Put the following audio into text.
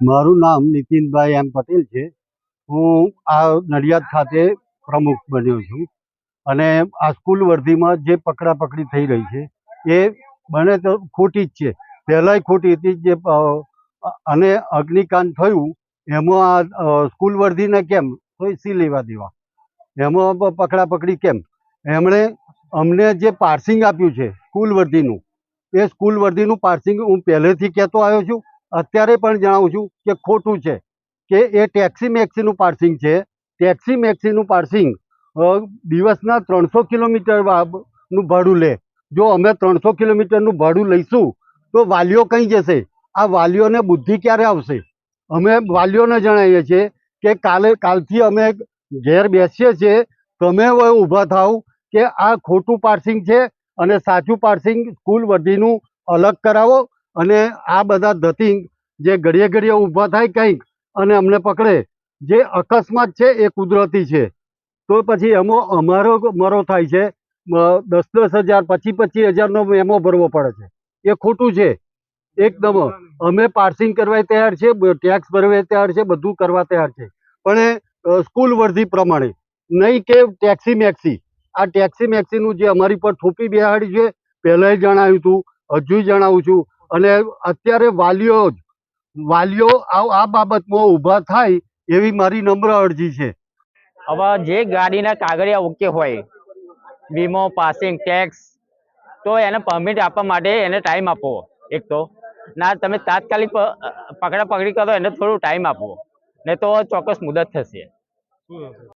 મારું નામ નીતિનભાઈ એમ પટેલ છે. હું આ નડિયાદ ખાતે પ્રમુખ બન્યો છું અને આ સ્કૂલ વર્ધીમાં જે પકડાપકડી થઈ રહી છે એ બને તો ખોટી જ છે. પહેલાંય ખોટી હતી જે અને અગ્નિકાંડ થયું એમાં આ સ્કૂલ વર્ધીને કેમ? તો સી લેવા દેવા. એમાં પકડાપકડી કેમ? એમણે અમને જે પાર્સિંગ આપ્યું છે સ્કૂલ વર્ધીનું, એ સ્કૂલ વર્ધીનું પાર્સિંગ હું પહેલેથી કહેતો આવ્યો છું. અત્યારે પણ જણાવું છું કે ખોટું છે કે એ ટેક્સી મેક્સીનું પાર્સિંગ છે. ટેક્સી મેક્સીનું પાર્સિંગ દિવસના ત્રણસો કિલોમીટરનું ભાડું લે. જો અમે ત્રણસો કિલોમીટરનું ભાડું લઈશું, તો વાલીઓ કઈ જશે? આ વાલીઓને બુદ્ધિ ક્યારે આવશે? અમે વાલીઓને જણાવીએ છીએ કે કાલે, કાલથી અમે ઘેર બેસીએ છીએ. તમે હવે ઊભા થાવ કે આ ખોટું પાર્સિંગ છે અને સાચું પાર્સિંગ સ્કૂલ વર્ધીનું અલગ કરાવો. અને આ બધા ધતિંગ જે ઘડીએ ઘડીએ ઊભા થાય કંઈક અને અમને પકડે, જે અકસ્માત છે એ કુદરતી છે. તો પછી એમો, અમારો મરો થાય છે. દસ દસ હજાર પચીસ પચીસ હજારનો મેમો ભરવો પડે છે. એ ખોટું છે. એકદમ, અમે પાર્સિંગ કરવા તૈયાર છે ટેક્સ ભરવા તૈયાર છે, બધું કરવા તૈયાર છે. પણ એ સ્કૂલ વર્ધી પ્રમાણે. નહીં કે ટેક્સી મેક્સી. આ ટેક્સી મેક્સીનું જે અમારી પર થોપી બેહાડી છે, પહેલાંય જણાવ્યું હતું હજુ જણાવું છું. અને અત્યારે વાલીઓ વાલીઓ આ આ બાબતમાં ઊભા થાય એવી મારી નમ્ર અરજી છે. હવે જે ગાડીના કાગળિયા ઓકે હોય વીમો પાસિંગ ટેક્સ તો એને પરમિટ આપવા માટે એને ટાઈમ આપવો એક તો. ના તમે તાત્કાલિક પકડા પકડી કરો એને થોડું ટાઈમ આપવો. નહીં તો ચોક્કસ મુદત થશે.